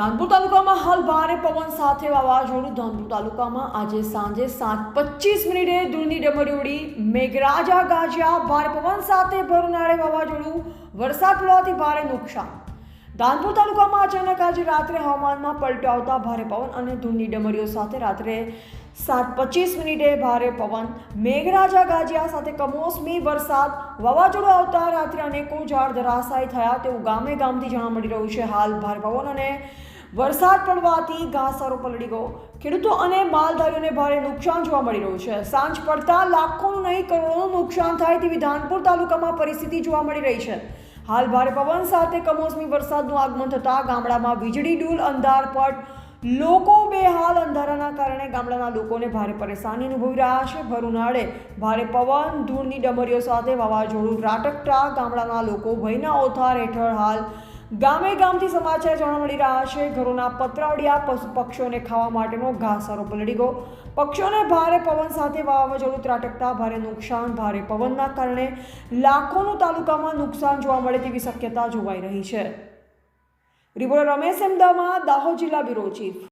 ધાનપુર તાલુકામાં હાલ ભારે પવન સાથે વાવાઝોડું. ધાનપુર તાલુકામાં આજે સાંજે સાત પચીસ મિનિટે ધૂળની ડમરી ઉડી. મેઘરાજા ગાજ્યા. ભારે પવન સાથે ભરનાળે વાવાઝોડું. વરસાદ પડવાથી ભારે નુકસાન. ધાનપુર તાલુકામાં અચાનક આજે રાત્રે હવામાનમાં પલટો આવતા ભારે પવન અને ધૂળની ડમરીઓ સાથે રાત્રે સાત પચીસ મિનિટે ભારે પવન. મેઘરાજા ગાજ્યા. સાથે કમોસમી વરસાદ. વાવાઝોડું આવતા રાત્રે અનેકો ઝાડ ધરાશાય થયા. તેવું ગામે ગામથી જાણવા મળી રહ્યું છે. હાલ ભારે પવન અને વરસાદ પડવાથી ઘાસચારો પલળી ગયો. ખેડૂતો અને માલધારીઓને ભારે નુકસાન જોવા મળી રહ્યું છે. સાંજ પડતા લાખોનું નહીં, કરોડોનું નુકસાન થાય તેવી ધાનપુર તાલુકામાં પરિસ્થિતિ જોવા મળી રહી છે. હાલ ભારે પવન સાથે કમોસમી વરસાદનું આગમન થતાં ગામડામાં વીજળી, ડૂલ અંધારપટ લોકો બેહાલ. અંધારાના કારણે ગામડાના લોકોને ભારે પરેશાની અનુભવી રહ્યા છે. ભર ઉનાળે ભારે પવન, ધૂળની ડમરીઓ સાથે વાવાઝોડું ત્રાટકતા ગામડાના લોકો ભયના ઓથાર હેઠળ હાલ ગામે ગામથી સમાચાર જાણવા મળી રહ્યા છે. ઘરોના પતરાવડિયા પશુ પક્ષીઓને ખાવા માટેનો ઘાસારો પલળી ગયો. પક્ષીઓને ભારે પવન સાથે વાવાઝોડું ત્રાટકતા ભારે નુકસાન, ભારે પવનના કારણે લાખોનું તાલુકામાં નુકસાન જોવા મળે તેવી શક્યતા જોવાઈ રહી છે. રિપોર્ટર રમેશ અમદાવાદ દાહોદ જિલ્લા બ્યુરો ચીફ.